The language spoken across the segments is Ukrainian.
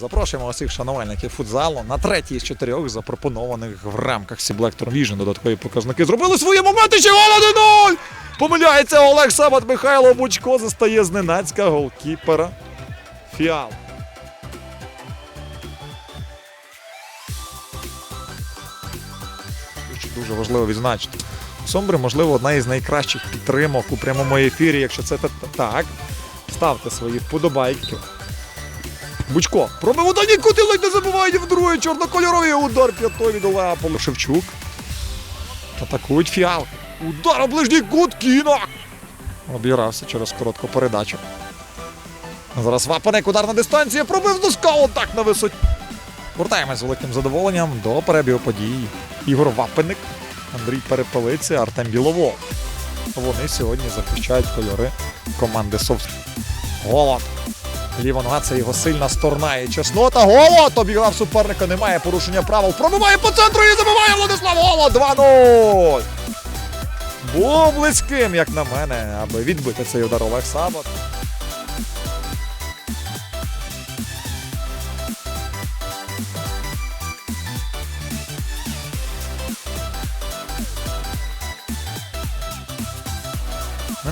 Запрошуємо усіх шанувальників футзалу на третій з чотирьох запропонованих в рамках Сіблектор Vision. Додаткові показники зробили свої моменти. Ще гол 1-0! Помиляється Олег Сабат Михайло Бучко застає зненацька голкіпера Фіал. Дуже важливо відзначити. Сомбри, можливо, одна із найкращих підтримок у прямому ефірі, якщо це так. Ставте свої вподобайки. Бучко. Пробив у кути, ледь не забувають вдруге. Чорнокольоровий удар п'ятої від Олега Шевчук. Атакують фіал. Удар у ближній кут кіно. Обігрався через коротку передачу. Зараз Вапаник удар на дистанції. Пробив до скалу так на висоті. Вертаємось з великим задоволенням до перебігу подій. Ігор Вапеник, Андрій Перепелиця, Артем Білово. Вони сьогодні захищають кольори команди Совс. Голод. Ліва нога це його сильна сторона і чеснота. Голод! Обіграв суперника, немає порушення правил. Пробиває по центру і забиває Владислав Голод 2-0. Був близьким, як на мене, аби відбити цей удар Олег Сабат.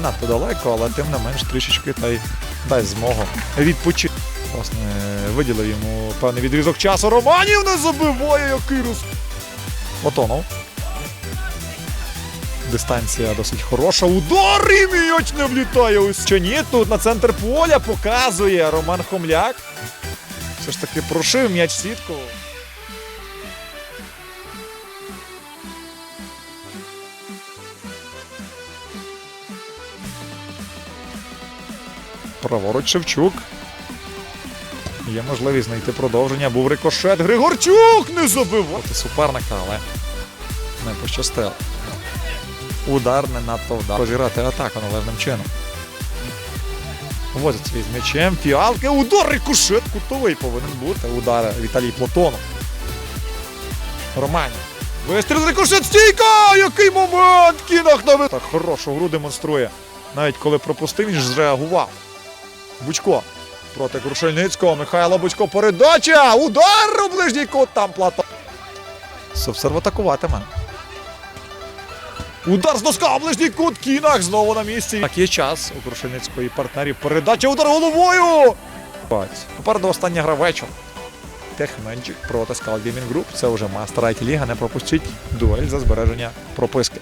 Надто далеко, але тим не менш трішечки та й дасть змогу відпочити. Власне, виділив йому певний відрізок часу. Романів не забиває, який рус. Отонов. Дистанція досить хороша. Удар і м'яч не влітає. Ось що ні, тут на центр поля показує Роман Хомляк. Все ж таки прошив м'яч сітку. Праворуч Шевчук. Є можливість знайти продовження. Був рикошет. Григорчук не забивав. Суперника, але не пощастило. Удар не надто вдав. Розіграти атаку належним чином. Возить свій з м'ячем. Фіалки. Удар рикошет. Кутовий повинен бути. Удар Віталій Платонов. Романів. Вистріл рикошет стійка! Який момент! Кінах на Так хорошу гру демонструє. Навіть коли пропустив, він ж зреагував. Бучко проти Крушельницького. Михайло Бучко. Передача! Удар у ближній кут там плато. Совсерв атакуватиме. Удар з доска, ближній кут, кінах знову на місці. Так є час у Крушельницької партнерів. Передача, удар головою! Попереду остання гра вечір. Magic проти Skull Gaming Group. Це вже мастер IT Ліга. Не пропустіть дуель за збереження прописки.